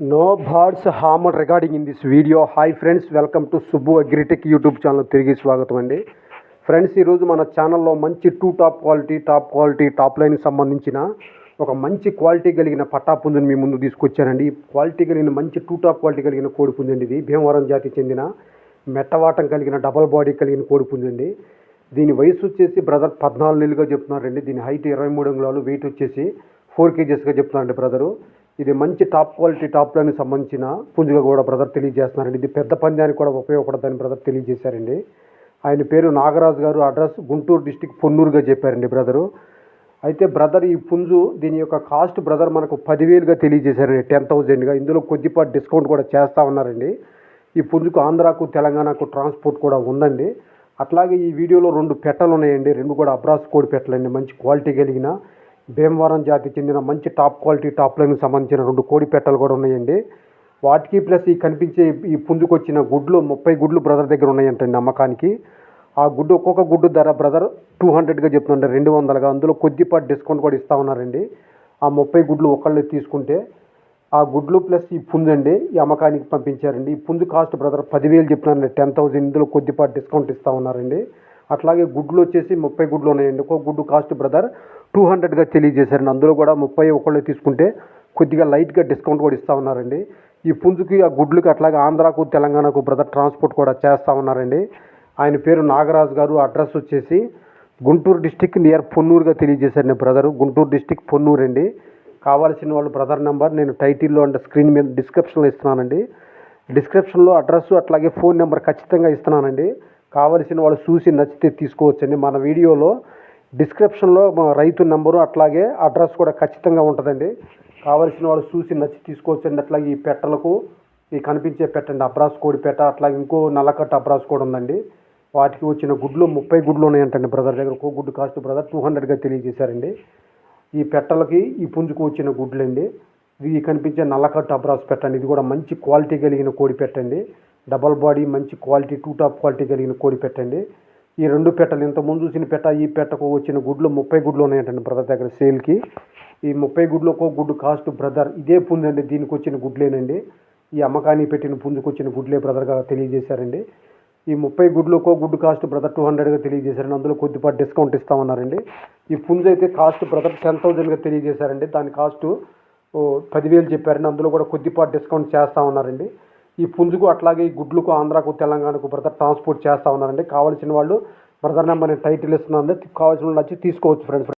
No birds harmed recording in this video hi friends welcome to Subbu agritech YouTube channel తిరిగి స్వాగతం అండి. Friends ఈరోజు మన ఛానల్లో మంచి too top quality top quality top లైన్కి సంబంధించిన ఒక మంచి క్వాలిటీ కలిగిన పట్టా పుంజుని మీ ముందు తీసుకొచ్చానండి. ఈ క్వాలిటీ కలిగిన మంచి టూ టాప్ క్వాలిటీ కలిగిన కోడి పుంజండి ఇది. భీమవరం జాతికి చెందిన మెట్టవాటం కలిగిన డబల్ బాడీ కలిగిన కోడి పుంజండి. దీని వయసు వచ్చేసి బ్రదర్ పద్నాలుగు నెలలుగా చెప్తున్నారండి. దీని హైట్ ఇరవై మూడు అంగుళాలు వెయిట్ వచ్చేసి ఫోర్ కేజెస్గా చెప్తున్నారండి బ్రదరు ఇది మంచి టాప్ క్వాలిటీ టాప్ సంబంధించిన పుంజుగా కూడా బ్రదర్ తెలియజేస్తున్నారండి. ఇది పెద్ద పందానికి కూడా ఉపయోగపడదని బ్రదర్ తెలియజేశారండి. ఆయన పేరు నాగరాజు గారు అడ్రస్ గుంటూరు డిస్టిక్ పొన్నూరుగా చెప్పారండి బ్రదరు. అయితే బ్రదర్ ఈ పుంజు దీని యొక్క కాస్ట్ బ్రదర్ మనకు పదివేలుగా తెలియజేశారండి టెన్ థౌజండ్గా. ఇందులో కొద్దిపాటి డిస్కౌంట్ కూడా చేస్తూ ఉన్నారండి. ఈ పుంజుకు ఆంధ్రాకు తెలంగాణకు ట్రాన్స్పోర్ట్ కూడా ఉందండి. అట్లాగే ఈ వీడియోలో రెండు పెట్టలు ఉన్నాయండి. రెండు కూడా అబ్రాస్ కోడి పెట్టలండి. మంచి క్వాలిటీ కలిగిన భీమవరం జాతికి చెందిన మంచి టాప్ క్వాలిటీ టాప్ లైన్కి సంబంధించిన రెండు కోడి పెట్టలు కూడా ఉన్నాయండి. వాటికి ప్లస్ ఈ కనిపించే ఈ పుంజుకొచ్చిన గుడ్లు ముప్పై గుడ్లు బ్రదర్ దగ్గర ఉన్నాయంటండి అమ్మకానికి ఆ గుడ్డు ఒక్కొక్క గుడ్డు ధర బ్రదర్ టూ హండ్రెడ్గా చెప్తుండే రెండు వందలుగా. అందులో కొద్దిపాటి డిస్కౌంట్ కూడా ఇస్తూ ఉన్నారండి. ఆ ముప్పై గుడ్లు ఒకళ్ళు తీసుకుంటే ఆ గుడ్లు ప్లస్ ఈ పుంజు అండి ఈ అమ్మకానికి పంపించారండి. ఈ పుంజు కాస్ట్ బ్రదర్ పదివేలు చెప్తున్నారండి టెన్ థౌజండ్ ఇందులో కొద్దిపాటి డిస్కౌంట్ ఇస్తూ ఉన్నారండి. అట్లాగే గుడ్లు వచ్చేసి ముప్పై గుడ్లు ఉన్నాయండి ఒక గుడ్డు కాస్ట్ బ్రదర్ టూ హండ్రెడ్గా తెలియజేశారండి అందులో కూడా ముప్పై ఒకళ్ళు తీసుకుంటే కొద్దిగా లైట్గా డిస్కౌంట్ కూడా ఇస్తా ఉన్నారండి. ఈ పుంజుకి ఆ గుడ్లకి అట్లాగే ఆంధ్రాకు తెలంగాణకు బ్రదర్ ట్రాన్స్పోర్ట్ కూడా చేస్తూ ఉన్నారండి. ఆయన పేరు నాగరాజు గారు. అడ్రస్ వచ్చేసి గుంటూరు డిస్టిక్ నియర్ పొన్నూరుగా తెలియజేశారండి బ్రదరు. గుంటూరు డిస్టిక్ పొన్నూరు అండి. కావాల్సిన వాళ్ళు బ్రదర్ నెంబర్ నేను టైటిల్లో అండ్ స్క్రీన్ మీద డిస్క్రిప్షన్లో ఇస్తున్నానండి. డిస్క్రిప్షన్లో అడ్రస్ అట్లాగే ఫోన్ నెంబర్ ఖచ్చితంగా ఇస్తున్నానండి. కావలసిన వాళ్ళు చూసి నచ్చితే తీసుకోవచ్చండి. మన వీడియోలో డిస్క్రిప్షన్లో రైతు నెంబరు అట్లాగే అడ్రస్ కూడా ఖచ్చితంగా ఉంటుందండి. కావలసిన వాళ్ళు చూసి నచ్చి తీసుకోవచ్చండి. అట్లాగే ఈ పెట్టలకు ఈ కనిపించే పెట్టండి అబ్రాస్ కోడి పెట్ట అట్లాగే ఇంకో నల్లకట్ట అబ్రాస్ కూడా ఉందండి. వాటికి వచ్చిన గుడ్లు ముప్పై గుడ్లు ఉన్నాయంటండి బ్రదర్ దగ్గర. ఒక్కో గుడ్డు కాస్ట్ బ్రదర్ టూ హండ్రెడ్గా తెలియజేశారండి. ఈ పెట్టలకి ఈ పుంజుకు వచ్చిన గుడ్లండి. ఇది కనిపించే నల్లకట్ట అబ్రాస్ పెట్టండి ఇది కూడా మంచి క్వాలిటీ కలిగిన కోడి పెట్టండి డబల్ బాడీ మంచి క్వాలిటీ టూ టాప్ క్వాలిటీ కలిగిన కోడి పెట్టండి. ఈ రెండు పెట్టలు ఇంత ముందు చూసిన పెట్ట ఈ పెట్టకు వచ్చిన గుడ్లు ముప్పై గుడ్లు ఉన్నాయంటండి బ్రదర్ దగ్గర సేల్కి. ఈ ముప్పై గుడ్లు ఒక్కో గుడ్డు కాస్ట్ బ్రదర్ ఇదే పుంజండి దీనికి వచ్చిన గుడ్లేనండి. ఈ అమ్మకానికి పెట్టిన పుంజుకు వచ్చిన గుడ్లే బ్రదర్గా తెలియజేశారండి. ఈ ముప్పై గుడ్లు ఒక్కో గుడ్డు కాస్ట్ బ్రదర్ టూ హండ్రెడ్గా తెలియజేశారండి. అందులో కొద్దిపాటి డిస్కౌంట్ ఇస్తామన్నారండి. ఈ పుంజు అయితే కాస్ట్ బ్రదర్ టెన్ థౌజండ్గా తెలియజేశారండి. దాని కాస్ట్ ఓ పదివేలు చెప్పారండి. అందులో కూడా కొద్దిపాటి డిస్కౌంట్ చేస్తా ఉన్నారండి ఈ పుంజుకు అట్లాగే ఈ గుడ్లకు ఆంధ్రాకు తెలంగాణకు బ్రదర్ ట్రాన్స్పోర్ట్ చేస్తా ఉన్నారండి. కావాల్సిన వాళ్ళు బ్రదర్ నెంబర్ నేను టైటిల్ ఇస్తున్నాను కావాల్సిన వాళ్ళు వచ్చి తీసుకోవచ్చు ఫ్రెండ్స్